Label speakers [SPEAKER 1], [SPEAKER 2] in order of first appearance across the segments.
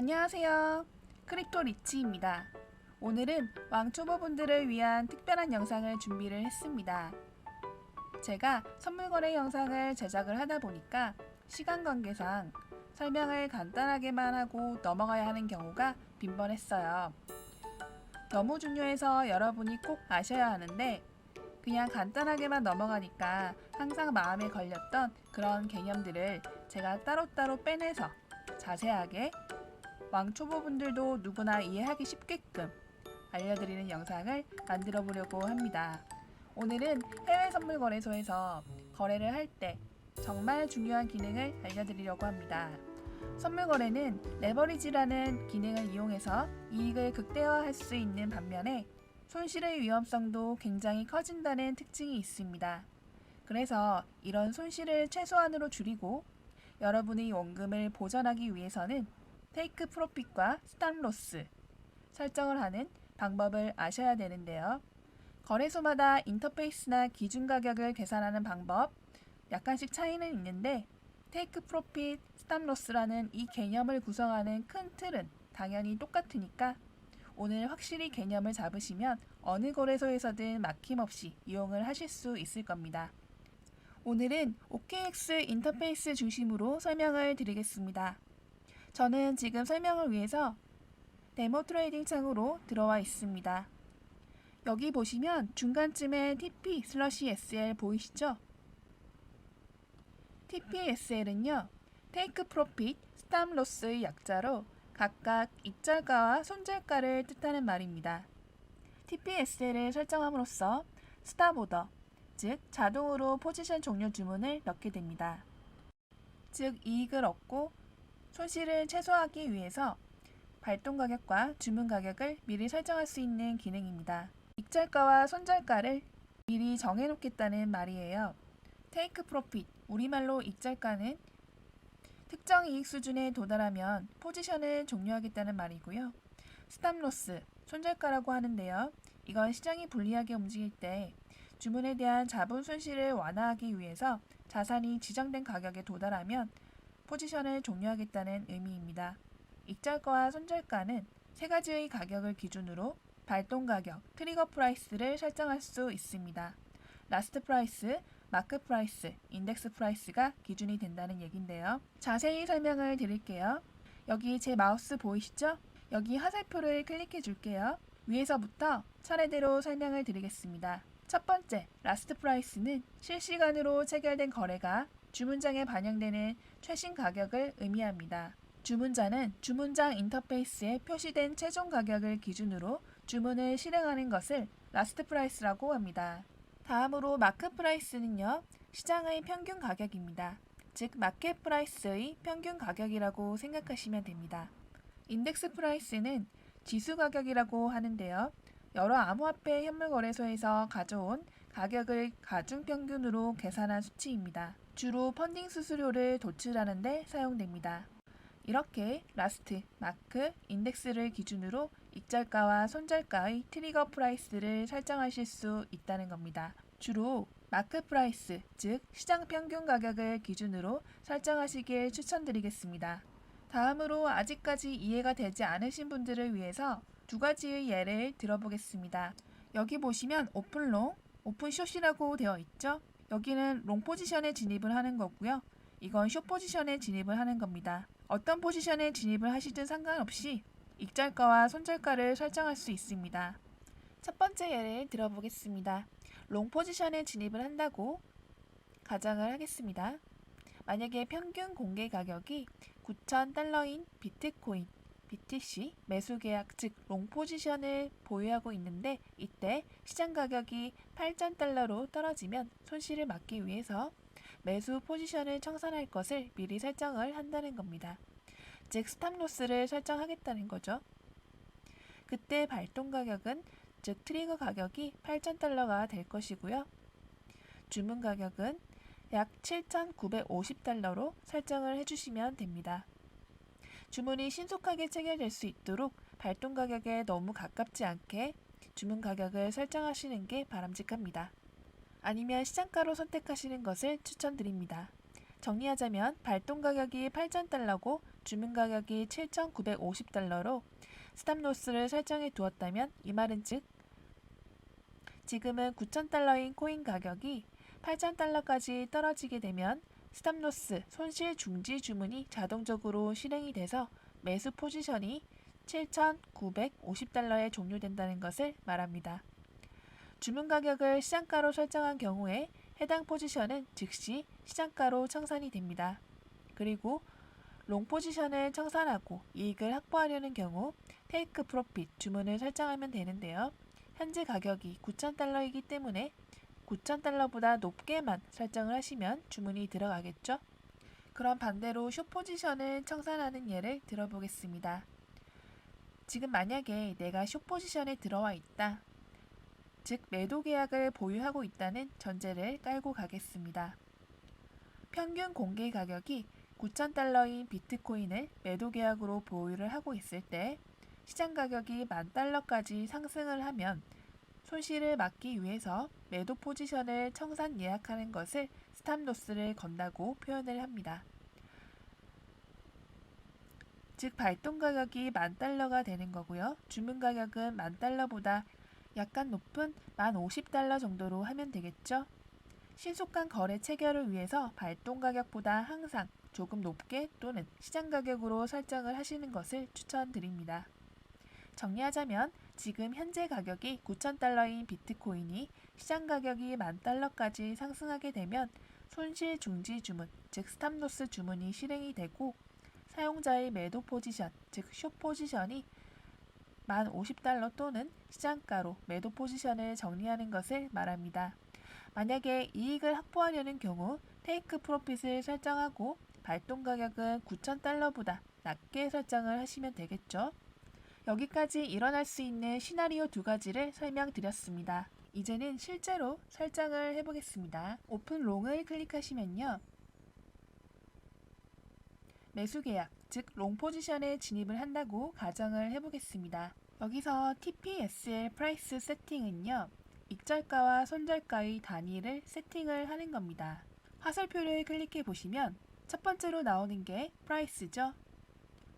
[SPEAKER 1] 안녕하세요. 크립토 리치입니다. 오늘은 왕초보분들을 위한 특별한 영상을 준비를 했습니다. 제가 선물 거래 영상을 제작을 하다 보니까 시간 관계상 설명을 간단하게만 하고 넘어가야 하는 경우가 빈번했어요. 너무 중요해서 여러분이 꼭 아셔야 하는데 그냥 간단하게만 넘어가니까 항상 마음에 걸렸던 그런 개념들을 제가 따로따로 빼내서 자세하게 왕초보분들도 누구나 이해하기 쉽게끔 알려드리는 영상을 만들어 보려고 합니다. 오늘은 해외 선물 거래소에서 거래를 할 때 정말 중요한 기능을 알려드리려고 합니다. 선물 거래는 레버리지라는 기능을 이용해서 이익을 극대화할 수 있는 반면에 손실의 위험성도 굉장히 커진다는 특징이 있습니다. 그래서 이런 손실을 최소한으로 줄이고 여러분의 원금을 보전하기 위해서는 테이크 프로핏과 스탑 로스 설정을 하는 방법을 아셔야 되는데요. 거래소마다 인터페이스나 기준 가격을 계산하는 방법 약간씩 차이는 있는데 테이크 프로핏, 스탑 로스라는 이 개념을 구성하는 큰 틀은 당연히 똑같으니까 오늘 확실히 개념을 잡으시면 어느 거래소에서든 막힘없이 이용을 하실 수 있을 겁니다. 오늘은 OKX 인터페이스 중심으로 설명을 드리겠습니다. 저는 지금 설명을 위해서 데모 트레이딩 창으로 들어와 있습니다. 여기 보시면 중간쯤에 TP 슬러시 SL 보이시죠? TPSL은요, Take Profit, Stop Loss의 약자로 각각 입절가와 손절가를 뜻하는 말입니다. TPSL을 설정함으로써 스탑 오더, 즉 자동으로 포지션 종료 주문을 넣게 됩니다. 즉 이익을 얻고 손실을 최소화하기 위해서 발동 가격과 주문 가격을 미리 설정할 수 있는 기능입니다. 입절가와 손절가를 미리 정해놓겠다는 말이에요. 테이크 프로핏, 우리말로 입절가는 특정 이익 수준에 도달하면 포지션을 종료하겠다는 말이고요. 스탑 로스, 손절가라고 하는데요. 이건 시장이 불리하게 움직일 때 주문에 대한 자본 손실을 완화하기 위해서 자산이 지정된 가격에 도달하면 포지션을 종료하겠다는 의미입니다. 입절가와 손절가는 세 가지의 가격을 기준으로 발동 가격, 트리거 프라이스를 설정할 수 있습니다. 라스트 프라이스, 마크 프라이스, 인덱스 프라이스가 기준이 된다는 얘긴데요. 자세히 설명을 드릴게요. 여기 제 마우스 보이시죠? 여기 화살표를 클릭해 줄게요. 위에서부터 차례대로 설명을 드리겠습니다. 첫 번째, 라스트 프라이스는 실시간으로 체결된 거래가 주문장에 반영되는 최신 가격을 의미합니다. 주문자는 주문장 인터페이스에 표시된 최종 가격을 기준으로 주문을 실행하는 것을 라스트 프라이스라고 합니다. 다음으로 마크 프라이스는요, 시장의 평균 가격입니다. 즉, 마켓 프라이스의 평균 가격이라고 생각하시면 됩니다. 인덱스 프라이스는 지수 가격이라고 하는데요. 여러 암호화폐 현물 거래소에서 가져온 가격을 가중 평균으로 계산한 수치입니다. 주로 펀딩 수수료를 도출하는 데 사용됩니다. 이렇게 라스트, 마크, 인덱스를 기준으로 입절가와 손절가의 트리거 프라이스를 설정하실 수 있다는 겁니다. 주로 마크 프라이스, 즉 시장 평균 가격을 기준으로 설정하시길 추천드리겠습니다. 다음으로 아직까지 이해가 되지 않으신 분들을 위해서 두 가지의 예를 들어보겠습니다. 여기 보시면 오픈롱, 오픈숏이라고 되어 있죠? 여기는 롱 포지션에 진입을 하는 거고요. 이건 숏 포지션에 진입을 하는 겁니다. 어떤 포지션에 진입을 하시든 상관없이 입절가와 손절가를 설정할 수 있습니다. 첫 번째 예를 들어보겠습니다. 롱 포지션에 진입을 한다고 가정을 하겠습니다. 만약에 평균 공개 가격이 9,000달러인 비트코인, BTC 매수 계약 즉 롱 포지션을 보유하고 있는데 이때 시장 가격이 8,000달러로 떨어지면 손실을 막기 위해서 매수 포지션을 청산할 것을 미리 설정을 한다는 겁니다. 즉 스탑 로스를 설정하겠다는 거죠. 그때 발동 가격은 즉 트리거 가격이 8,000달러가 될 것이고요. 주문 가격은 약 7,950달러로 설정을 해주시면 됩니다. 주문이 신속하게 체결될 수 있도록 발동 가격에 너무 가깝지 않게 주문 가격을 설정하시는 게 바람직합니다. 아니면 시장가로 선택하시는 것을 추천드립니다. 정리하자면 발동 가격이 8,000달러고 주문 가격이 7,950달러로 스탑로스를 설정해 두었다면 이 말은 즉 지금은 9,000달러인 코인 가격이 8,000달러까지 떨어지게 되면 스탑로스 손실 중지 주문이 자동적으로 실행이 돼서 매수 포지션이 7,950달러에 종료된다는 것을 말합니다. 주문 가격을 시장가로 설정한 경우에 해당 포지션은 즉시 시장가로 청산이 됩니다. 그리고 롱 포지션을 청산하고 이익을 확보하려는 경우 테이크 프로핏 주문을 설정하면 되는데요. 현재 가격이 9,000달러이기 때문에 9,000달러보다 높게만 설정을 하시면 주문이 들어가겠죠? 그럼 반대로 숏 포지션을 청산하는 예를 들어보겠습니다. 지금 만약에 내가 숏 포지션에 들어와 있다. 즉 매도 계약을 보유하고 있다는 전제를 깔고 가겠습니다. 평균 공개 가격이 9,000달러인 비트코인을 매도 계약으로 보유를 하고 있을 때 시장 가격이 만 달러까지 상승을 하면 손실을 막기 위해서 매도 포지션을 청산 예약하는 것을 스탑로스를 건다고 표현을 합니다. 즉 발동 가격이 만 달러가 되는 거고요. 주문 가격은 만 달러보다 약간 높은 만 50달러 정도로 하면 되겠죠. 신속한 거래 체결을 위해서 발동 가격보다 항상 조금 높게 또는 시장 가격으로 설정을 하시는 것을 추천드립니다. 정리하자면 지금 현재 가격이 9,000달러인 비트코인이 시장 가격이 만 달러까지 상승하게 되면 손실 중지 주문, 즉 스탑로스 주문이 실행이 되고 사용자의 매도 포지션, 즉 숏 포지션이 만 50달러 또는 시장가로 매도 포지션을 정리하는 것을 말합니다. 만약에 이익을 확보하려는 경우 테이크 프로핏을 설정하고 발동 가격은 9,000달러보다 낮게 설정을 하시면 되겠죠. 여기까지 일어날 수 있는 시나리오 두 가지를 설명드렸습니다. 이제는 실제로 설정을 해보겠습니다. 오픈 롱을 클릭하시면요. 매수 계약, 즉 롱 포지션에 진입을 한다고 가정을 해보겠습니다. 여기서 TPSL 프라이스 세팅은요. 익절가와 손절가의 단위를 세팅을 하는 겁니다. 화살표를 클릭해 보시면 첫 번째로 나오는 게 프라이스죠.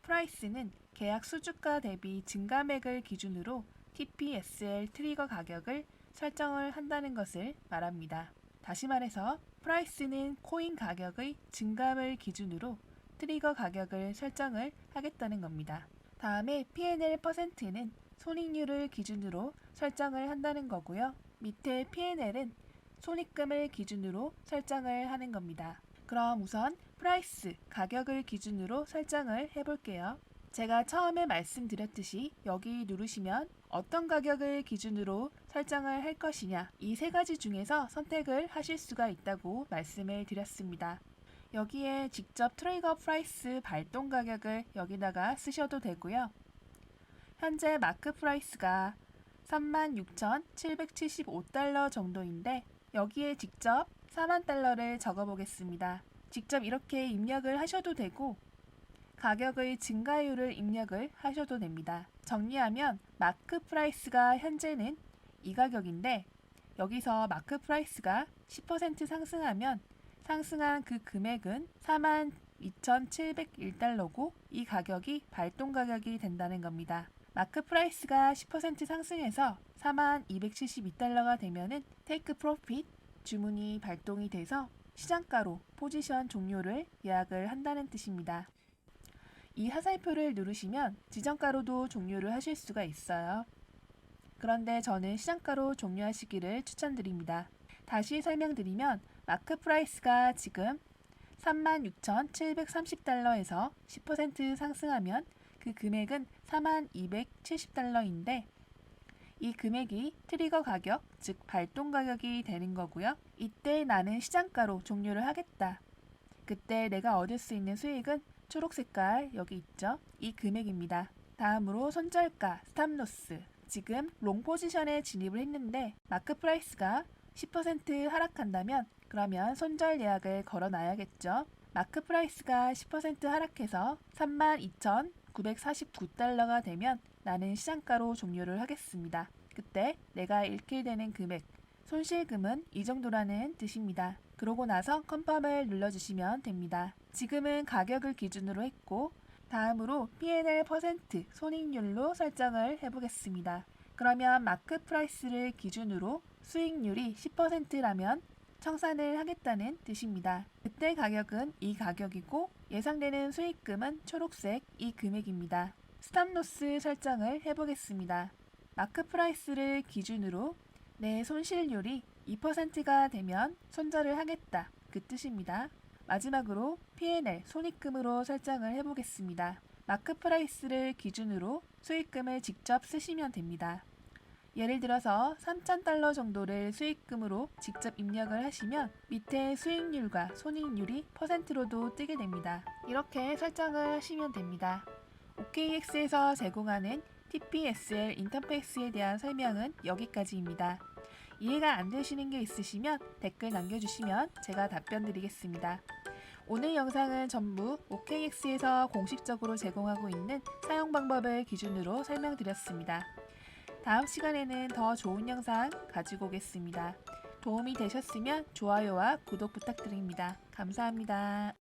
[SPEAKER 1] 프라이스는 계약 수주가 대비 증가맥을 기준으로 TPSL 트리거 가격을 설정을 한다는 것을 말합니다. 다시 말해서 프라이스는 코인 가격의 증감을 기준으로 트리거 가격을 설정을 하겠다는 겁니다. 다음에 P&L 퍼센트는 손익률을 기준으로 설정을 한다는 거고요. 밑에 P&L은 손익금을 기준으로 설정을 하는 겁니다. 그럼 우선 프라이스 가격을 기준으로 설정을 해볼게요. 제가 처음에 말씀드렸듯이 여기 누르시면 어떤 가격을 기준으로 설정을 할 것이냐 이 세 가지 중에서 선택을 하실 수가 있다고 말씀을 드렸습니다. 여기에 직접 트리거 프라이스 발동 가격을 여기다가 쓰셔도 되고요. 현재 마크 프라이스가 36,775달러 정도인데 여기에 직접 4만 달러를 적어 보겠습니다. 직접 이렇게 입력을 하셔도 되고 가격의 증가율을 입력을 하셔도 됩니다. 정리하면 마크 프라이스가 현재는 이 가격인데 여기서 마크 프라이스가 10% 상승하면 상승한 그 금액은 42,701달러고 이 가격이 발동 가격이 된다는 겁니다. 마크 프라이스가 10% 상승해서 4272달러가 되면은 테이크 프로핏 주문이 발동이 돼서 시장가로 포지션 종료를 예약을 한다는 뜻입니다. 이 하살표를 누르시면 지정가로도 종료를 하실 수가 있어요. 그런데 저는 시장가로 종료하시기를 추천드립니다. 다시 설명드리면 마크 프라이스가 지금 36,730달러에서 10% 상승하면 그 금액은 4270달러인데 이 금액이 트리거 가격, 즉 발동 가격이 되는 거고요. 이때 나는 시장가로 종료를 하겠다. 그때 내가 얻을 수 있는 수익은 초록 색깔 여기 있죠? 이 금액입니다. 다음으로 손절가, 스탑로스. 지금 롱 포지션에 진입을 했는데 마크 프라이스가 10% 하락한다면 그러면 손절 예약을 걸어 놔야겠죠. 마크 프라이스가 10% 하락해서 32,949달러가 되면 나는 시장가로 종료를 하겠습니다. 그때 내가 잃게 되는 금액, 손실금은 이 정도라는 뜻입니다. 그러고 나서 컨펌을 눌러주시면 됩니다. 지금은 가격을 기준으로 했고 다음으로 P&L 퍼센트 손익률로 설정을 해보겠습니다. 그러면 마크 프라이스를 기준으로 수익률이 10%라면 청산을 하겠다는 뜻입니다. 그때 가격은 이 가격이고 예상되는 수익금은 초록색 이 금액입니다. 스탑로스 설정을 해보겠습니다. 마크 프라이스를 기준으로 내 손실률이 2%가 되면 손절을 하겠다 그 뜻입니다. 마지막으로 P&L 손익금으로 설정을 해보겠습니다. 마크 프라이스를 기준으로 수익금을 직접 쓰시면 됩니다. 예를 들어서 3,000달러 정도를 수익금으로 직접 입력을 하시면 밑에 수익률과 손익률이 퍼센트로도 뜨게 됩니다. 이렇게 설정을 하시면 됩니다. OKX에서 제공하는 TPSL 인터페이스에 대한 설명은 여기까지입니다. 이해가 안 되시는 게 있으시면 댓글 남겨주시면 제가 답변 드리겠습니다. 오늘 영상은 전부 OKX에서 공식적으로 제공하고 있는 사용 방법을 기준으로 설명드렸습니다. 다음 시간에는 더 좋은 영상 가지고 오겠습니다. 도움이 되셨으면 좋아요와 구독 부탁드립니다. 감사합니다.